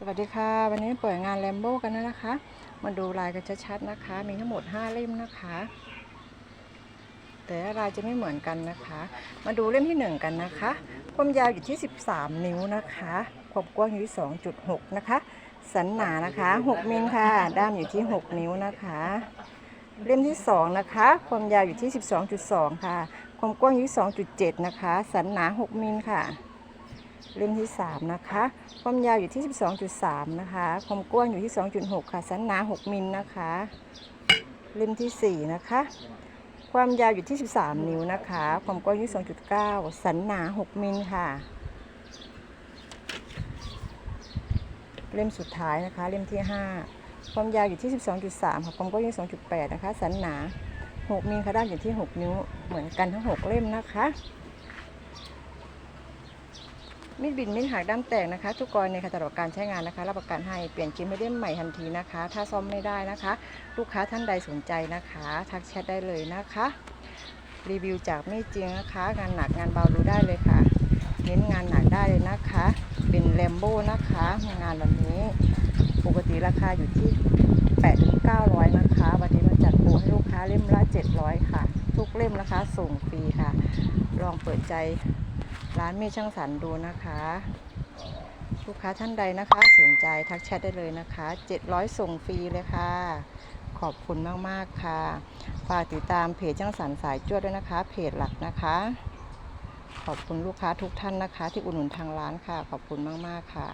สวัสดีค่ะ วันนี้เปิดงานแลมโบกันนะคะ มาดูลายกันชัดๆนะคะ มีทั้งหมด 5 เล่มนะคะ แต่ละลายจะไม่เหมือนกันนะคะ มาดูเล่มที่ 1 กันนะคะความยาวอยู่ที่ 13 นิ้วนะคะความกว้างอยู่ที่ 2.6 นะคะ สันหนานะคะ 6 มิลค่ะ ด้ามอยู่ที่ 6 นิ้วนะคะ เล่มที่ 2 นะคะ ความยาวอยู่ที่ 12.2 ค่ะ ความกว้างอยู่ที่ 2.7 นะคะ สันหนา 6 มิลค่ะ เล่มที่ 3 นะคะ ความยาวอยู่ที่ 12.3 นะคะ ความกว้างอยู่ที่ 2.6 ค่ะ สันหนา 6 มิลนะคะ เล่มทีสี่4 นะคะ ความยาวอยู่ที่ 13 นิ้วนะคะ ความกว้างอยู่ที่2.9 สันหนา 6 มิลค่ะ เล่มสุดท้ายนะคะ เล่มที่ 5 ความยาวอยู่ที่ 12.3 ค่ะ ความกว้างอยู่ที่2.8 นะคะ สันหนา 6 มิลค่ะด้านอยู่ที่ 6 นิ้ว เหมือนกันทั้ง 6 เล่มนะคะ มีดบินมีดหักด้ามแตกนะคะ ทุกกรณีค่ะตลอดการใช้งานนะคะรับประกันให้เปลี่ยนชิ้นไม่ได้ใหม่ทันทีนะคะ ถ้าซ่อมไม่ได้นะคะ ลูกค้าท่านใดสนใจนะคะ ทักแชทได้เลยนะคะ รีวิวจากไมีดจริงนะคะ งานหนักงานเบาดูได้เลยค่ะเน้นงานหนักได้เลยนะคะ เป็นแลมโบ้นะคะงานวันนี้ปกติราคาอยู่ที่8ถึง900นะคะ วันนี้เราจัดโปรให้ลูกค้าเล่มละ700 ค่ะ ทุกเล่มนะคะส่งฟรีค่ะ ลองเปิดใจ ร้านมีช่างสรรดูนะคะ ลูกค้าท่านใดนะคะสนใจทักแชทได้เลยนะคะ 700 ส่งฟรีเลยค่ะ ขอบคุณมาก ๆ ค่ะ ฝากติดตามเพจช่างสรรสายจวดด้วยนะคะ เพจหลักนะคะ ขอบคุณลูกค้าทุกท่านนะคะ ที่อุดหนุนทางร้านค่ะ ขอบคุณมาก ๆ ค่ะ